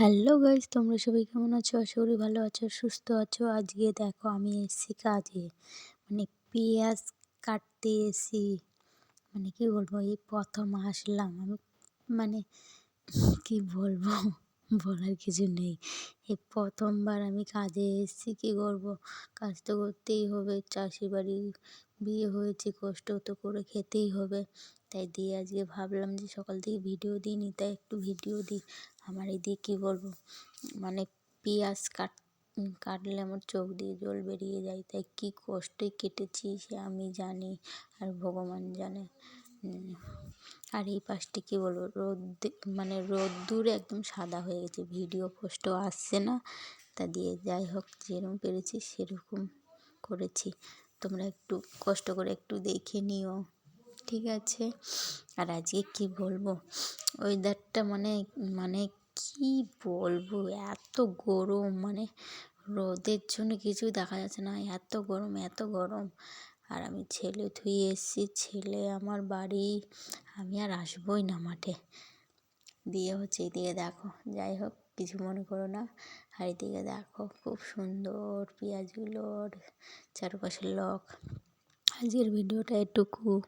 Hello guys তোমরা সবাই কেমন আছো? আশা করি ভালো আছো, সুস্থ আছো। আজকে দেখো, আমি এসেছি কাজে। মানে পেঁয়াজ কাটতে এসি মানে কি বলব, এই প্রথম আসলাম। আমি মানে কি বলব? বলার কিছু নেই। এ প্রথমবার আমি কাজে এসেছি, কী করব? কাজ তো করতেই হবে। চাষি বাড়ি বিয়ে হয়েছে, কষ্ট তো করে খেতেই হবে। তাই দিয়ে আজকে ভাবলাম যে সকাল থেকে ভিডিও দিইনি, তাই একটু ভিডিও দিই। আমার এদিকে কী বলব মানে পেঁয়াজ কাট, কাটলে আমার চোখ দিয়ে জল বেরিয়ে যায়, তাই কী কষ্টে কেটেছি সে আমি জানি আর ভগবান জানে। আর এই পাশটি কী বলব রোদ মানে রোদ্দুরে একদম সাদা হয়ে গেছে, ভিডিও পোস্টও আসছে না। তা দিয়ে যাই হোক, যেরকম পেরেছি সেরকম করেছি। তোমরা একটু কষ্ট করে একটু দেখে নিও, ঠিক আছে? আর আজকে কী বলব ওয়েদারটা মানে মানে কি বলব, এত গরম মানে রোদের জন্য কিছু দেখা যাচ্ছে না, এত গরম এত গরম। আর আমি ছেলে ধুয়ে এসেছি ছেলে আমার বাড়ি। আমি আর আসবই না মাঠে। দিয়ে হচ্ছে এদিকে দেখো, যাই হোক, কিছু মনে করো না। আর এদিকে দেখো, খুব সুন্দর পেঁয়াজগুলোর চারপাশের লক। আজকের ভিডিওটা এটুকু।